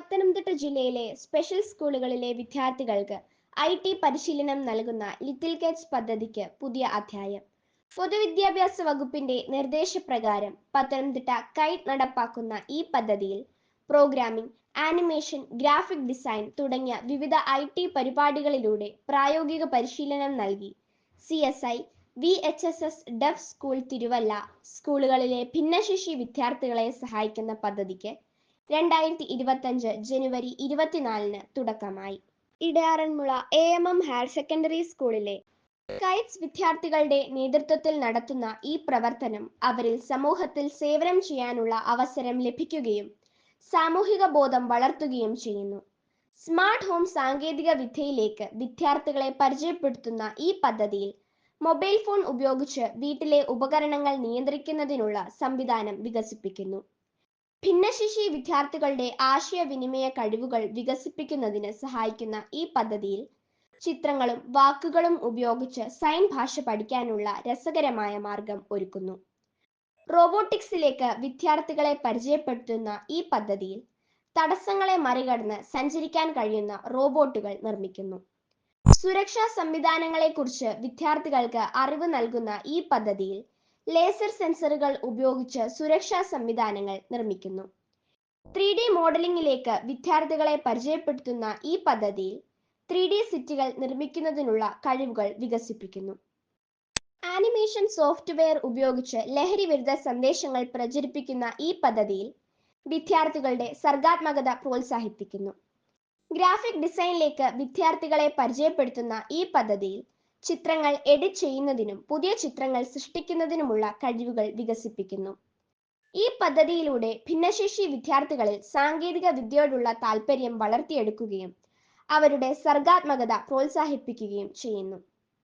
പത്തനംതിട്ട ജില്ലയിലെ സ്പെഷ്യൽ സ്കൂളുകളിലെ വിദ്യാർത്ഥികൾക്ക് ഐ ടി പരിശീലനം നൽകുന്ന ലിറ്റിൽ കേറ്റ്സ് പദ്ധതിക്ക് പുതിയ അധ്യായം. പൊതുവിദ്യാഭ്യാസ വകുപ്പിന്റെ നിർദ്ദേശപ്രകാരം പത്തനംതിട്ട കൈ നടപ്പാക്കുന്ന ഈ പദ്ധതിയിൽ പ്രോഗ്രാമിംഗ് ആനിമേഷൻ ഗ്രാഫിക് ഡിസൈൻ തുടങ്ങിയ വിവിധ ഐ ടി പരിപാടികളിലൂടെ പ്രായോഗിക പരിശീലനം നൽകി. C S I V H S S deaf school Thiruvalla സ്കൂളുകളിലെ ഭിന്നശേഷി വിദ്യാർത്ഥികളെ സഹായിക്കുന്ന പദ്ധതിക്ക് രണ്ടായിരത്തി ഇരുപത്തഞ്ച് ജനുവരി ഇരുപത്തിനാലിന് തുടക്കമായി. Edayaranmula A M M higher secondary സ്കൂളിലെ കൈറ്റ്സ് വിദ്യാർത്ഥികളുടെ നേതൃത്വത്തിൽ നടത്തുന്ന ഈ പ്രവർത്തനം അവരിൽ സമൂഹത്തിൽ സേവനം ചെയ്യാനുള്ള അവസരം ലഭിക്കുകയും സാമൂഹിക ബോധം വളർത്തുകയും ചെയ്യുന്നു. സ്മാർട്ട് ഹോം സാങ്കേതിക വിദ്യയിലേക്ക് വിദ്യാർത്ഥികളെ പരിചയപ്പെടുത്തുന്ന ഈ പദ്ധതിയിൽ മൊബൈൽ ഫോൺ ഉപയോഗിച്ച് വീട്ടിലെ ഉപകരണങ്ങൾ നിയന്ത്രിക്കുന്നതിനുള്ള സംവിധാനം വികസിപ്പിക്കുന്നു. ഭിന്നശേഷി വിദ്യാർത്ഥികളുടെ ആശയവിനിമയ കഴിവുകൾ വികസിപ്പിക്കുന്നതിന് സഹായിക്കുന്ന ഈ പദ്ധതിയിൽ ചിത്രങ്ങളും വാക്കുകളും ഉപയോഗിച്ച് സൈൻ ഭാഷ പഠിക്കാനുള്ള രസകരമായ മാർഗം ഒരുക്കുന്നു. റോബോട്ടിക്സിലേക്ക് വിദ്യാർത്ഥികളെ പരിചയപ്പെടുത്തുന്ന ഈ പദ്ധതിയിൽ തടസ്സങ്ങളെ മറികടന്ന് സഞ്ചരിക്കാൻ കഴിയുന്ന റോബോട്ടുകൾ നിർമ്മിക്കുന്നു. സുരക്ഷാ സംവിധാനങ്ങളെക്കുറിച്ച് വിദ്യാർത്ഥികൾക്ക് അറിവ് നൽകുന്ന ഈ പദ്ധതിയിൽ ലേസർ സെൻസറുകൾ ഉപയോഗിച്ച് സുരക്ഷാ സംവിധാനങ്ങൾ നിർമ്മിക്കുന്നു. ത്രീ ഡി മോഡലിംഗിലേക്ക് വിദ്യാർത്ഥികളെ പരിചയപ്പെടുത്തുന്ന ഈ പദ്ധതിയിൽ ത്രീ ഡി സിറ്റികൾ നിർമ്മിക്കുന്നതിനുള്ള കഴിവുകൾ വികസിപ്പിക്കുന്നു. ആനിമേഷൻ സോഫ്റ്റ്വെയർ ഉപയോഗിച്ച് ലഹരി വിരുദ്ധ സന്ദേശങ്ങൾ പ്രചരിപ്പിക്കുന്ന ഈ പദ്ധതിയിൽ വിദ്യാർത്ഥികളുടെ സർഗാത്മകത പ്രോത്സാഹിപ്പിക്കുന്നു. ഗ്രാഫിക് ഡിസൈനിലേക്ക് വിദ്യാർത്ഥികളെ പരിചയപ്പെടുത്തുന്ന ഈ പദ്ധതിയിൽ ചിത്രങ്ങൾ എഡിറ്റ് ചെയ്യുന്നതിനും പുതിയ ചിത്രങ്ങൾ സൃഷ്ടിക്കുന്നതിനുമുള്ള കഴിവുകൾ വികസിപ്പിക്കുന്നു. ഈ പദ്ധതിയിലൂടെ ഭിന്നശേഷി വിദ്യാർത്ഥികളിൽ സാങ്കേതിക വിദ്യയോടുള്ള താല്പര്യം വളർത്തിയെടുക്കുകയും അവരുടെ സർഗാത്മകത പ്രോത്സാഹിപ്പിക്കുകയും ചെയ്യുന്നു.